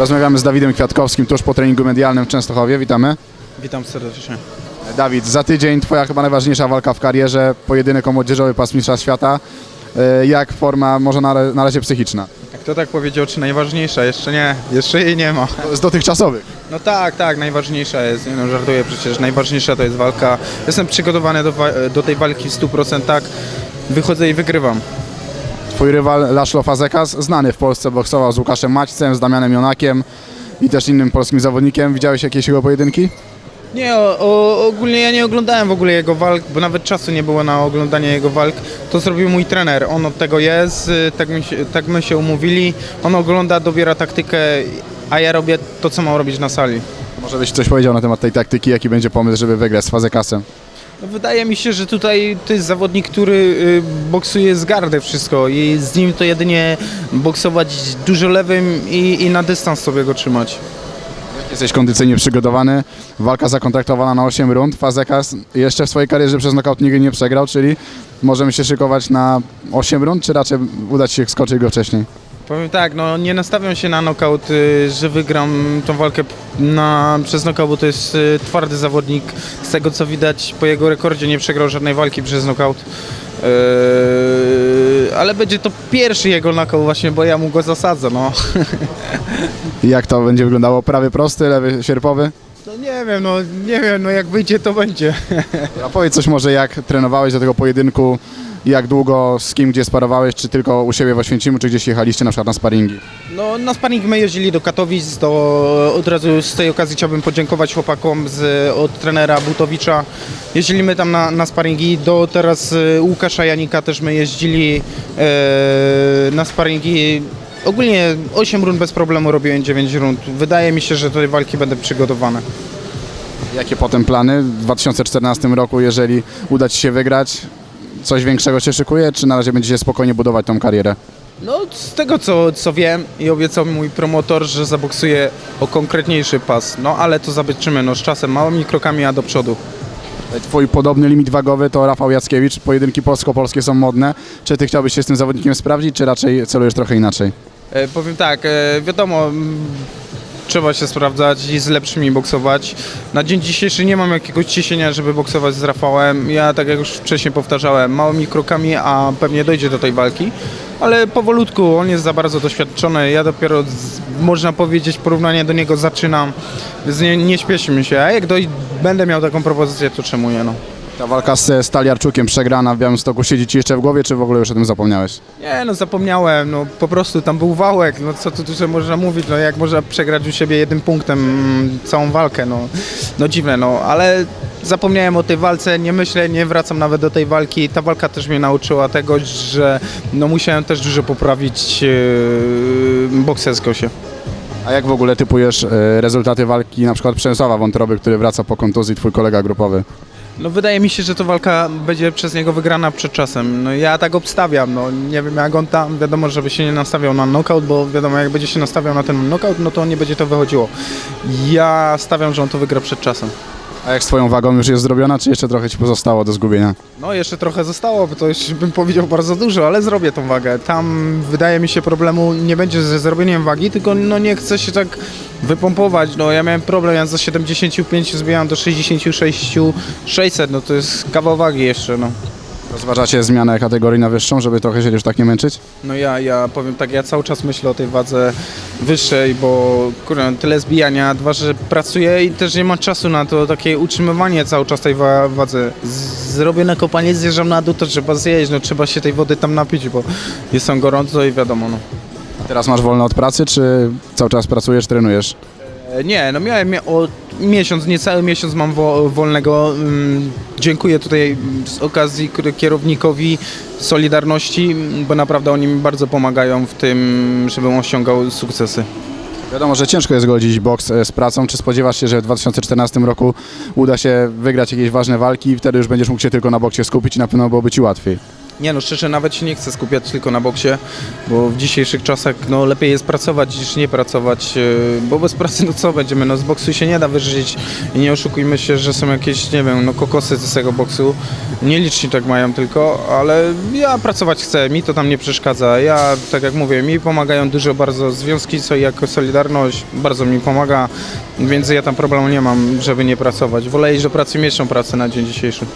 Rozmawiamy z Dawidem Kwiatkowskim tuż po treningu medialnym w Częstochowie. Witamy. Witam serdecznie. Dawid, za tydzień Twoja chyba najważniejsza walka w karierze, pojedynek o młodzieżowy pas mistrza świata. E, Jak forma może na, na razie psychiczna? Jak to tak powiedział, czy najważniejsza? Jeszcze nie, jeszcze jej nie ma. Z dotychczasowych. No tak, tak, najważniejsza jest, nie no żartuję przecież, najważniejsza to jest walka. Jestem przygotowany do, do tej walki w 100%, wychodzę i wygrywam. Twój rywal Laszlo Fazekas, znany w Polsce, boksował z Łukaszem Maćcem, z Damianem Jonakiem i też innym polskim zawodnikiem. Widziałeś jakieś jego pojedynki? Nie, o, o, ogólnie ja nie oglądałem w ogóle jego walk, bo nawet czasu nie było na oglądanie jego walk. To zrobił mój trener, on od tego jest, y, tak, mi tak my się umówili. On ogląda, dobiera taktykę, a ja robię to, co mam robić na sali. Może byś coś powiedział na temat tej taktyki, jaki będzie pomysł, żeby wygrać z Fazekasem? No, Wydaje mi się, że tutaj to jest zawodnik, który y, boksuje z gardy wszystko i z nim to jedynie boksować dużo lewym i, i na dystans sobie go trzymać. Jesteś kondycyjnie przygotowany, walka zakontraktowana na 8 rund. Fazekas jeszcze w swojej karierze przez knockout nigdy nie przegrał, czyli możemy się szykować na 8 rund, czy raczej uda Ci się skoczyć go wcześniej? Powiem tak, no nie nastawiam się na knockout, y, że wygram tą walkę na, przez knockout, bo to jest y, twardy zawodnik. Z tego co widać po jego rekordzie nie przegrał żadnej walki przez knockout. Yy, ale będzie to pierwszy jego knockout właśnie, bo ja mu go zasadzę, no. Jak to będzie wyglądało? Prawy prosty, lewy sierpowy? No nie wiem, no nie wiem, no jak wyjdzie to będzie. A powiedz coś może, jak trenowałeś do tego pojedynku, jak długo, z kim, gdzie sparowałeś, czy tylko u siebie w Oświęcimiu, czy gdzieś jechaliście na przykład na sparingi? No na sparring my jeździli do Katowic, to od razu z tej okazji chciałbym podziękować chłopakom z, od trenera Butowicza. Jeździliśmy tam na, na sparingi, do teraz y, Łukasza Janika też my jeździli e, na sparingi. Ogólnie 8 rund bez problemu robiłem 9 rund. Wydaje mi się, że do tej walki będę przygotowany. Jakie potem plany w 2014 roku, jeżeli uda Ci się wygrać? Coś większego się szykuje, czy na razie będziecie spokojnie budować tą karierę? No z tego co, co wiem i obiecał mi mój promotor, że zaboksuję o konkretniejszy pas. No ale to zobaczymy, no z czasem, małymi krokami, a do przodu. Twój podobny limit wagowy to Rafał Jackiewicz. Pojedynki polsko-polskie są modne. Czy ty chciałbyś się z tym zawodnikiem sprawdzić, czy raczej celujesz trochę inaczej? E, powiem tak, e, wiadomo, trzeba się sprawdzać i z lepszymi boksować. Na dzień dzisiejszy nie mam jakiegoś ciśnienia, żeby boksować z Rafałem. Ja, tak jak już wcześniej powtarzałem, małymi krokami, a pewnie dojdzie do tej walki. Ale powolutku, on jest za bardzo doświadczony. Ja dopiero, z, można powiedzieć, porównanie do niego zaczynam, więc nie, nie się. A jak doj- będę miał taką propozycję, to czemu nie? No. Ta walka z Staliarczukiem przegrana w Białymstoku siedzi Ci jeszcze w głowie, czy w ogóle już o tym zapomniałeś? Nie, no zapomniałem, no po prostu tam był wałek, no co tu dużo można mówić, no jak można przegrać u siebie jednym punktem mm, całą walkę, no, no dziwne, no, ale zapomniałem o tej walce, nie myślę, nie wracam nawet do tej walki, ta walka też mnie nauczyła tego, że no musiałem też dużo poprawić yy, boksersko się. A jak w ogóle typujesz e, rezultaty walki na przykład Przemysława Wątroby, który wraca po kontuzji, Twój kolega grupowy? No wydaje mi się, że to walka będzie przez niego wygrana przed czasem. No ja tak obstawiam, no nie wiem jak on tam, wiadomo, żeby się nie nastawiał na knockout, bo wiadomo jak będzie się nastawiał na ten knockout, no to nie będzie to wychodziło. Ja stawiam, że on to wygra przed czasem. A jak z Twoją wagą już jest zrobiona, czy jeszcze trochę Ci pozostało do zgubienia? No jeszcze trochę zostało, bo to już bym powiedział bardzo dużo, ale zrobię tą wagę. Tam wydaje mi się problemu nie będzie ze zrobieniem wagi, tylko no nie chcę się tak wypompować. No ja miałem problem, ja za 75 zbijałem do 66 600, no to jest kawał wagi jeszcze, no. Rozważacie zmianę kategorii na wyższą, żeby trochę się już tak nie męczyć? No ja, ja powiem tak, ja cały czas myślę o tej wadze wyższej, bo kurde, tyle zbijania, dwa, że pracuję i też nie ma czasu na to takie utrzymywanie cały czas tej wa- wadze. Z- Zrobię na kopanie, zjeżdżam na dół, to trzeba zjeść, no trzeba się tej wody tam napić, bo jest tam gorąco i wiadomo, no. Teraz masz wolno od pracy, czy cały czas pracujesz, trenujesz? E, Nie, no miałem mia- o miesiąc, niecały miesiąc mam wo- wolnego. Mm, Dziękuję tutaj mm, z okazji kierownikowi Solidarności, mm, bo naprawdę oni mi bardzo pomagają w tym, żebym osiągał sukcesy. Wiadomo, że ciężko jest godzić boks e, z pracą. Czy spodziewasz się, że w 2014 roku uda się wygrać jakieś ważne walki i wtedy już będziesz mógł się tylko na boksie skupić i na pewno byłoby Ci łatwiej? Nie no, szczerze nawet się nie chcę skupiać tylko na boksie, bo w dzisiejszych czasach no, lepiej jest pracować niż nie pracować, yy, bo bez pracy no co będziemy, no z boksu się nie da wyżyć i nie oszukujmy się, że są jakieś, nie wiem, no kokosy z tego boksu, nieliczni tak mają tylko, ale ja pracować chcę, mi to tam nie przeszkadza, ja tak jak mówię, mi pomagają dużo bardzo związki, co jako Solidarność bardzo mi pomaga, więc ja tam problemu nie mam, żeby nie pracować, wolę iść do pracy, mieć tą pracę na dzień dzisiejszy.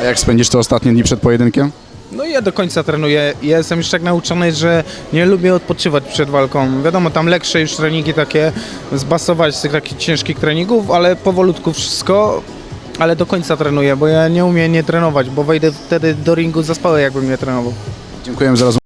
A jak spędzisz te ostatnie dni przed pojedynkiem? No i ja do końca trenuję. Ja jestem już tak nauczony, że nie lubię odpoczywać przed walką. Wiadomo, tam leksze już treningi takie, zbasować z tych takich ciężkich treningów, ale powolutku wszystko, ale do końca trenuję, bo ja nie umiem nie trenować, bo wejdę wtedy do ringu zaspały, jakbym nie trenował. Dziękujemy za rozmowę.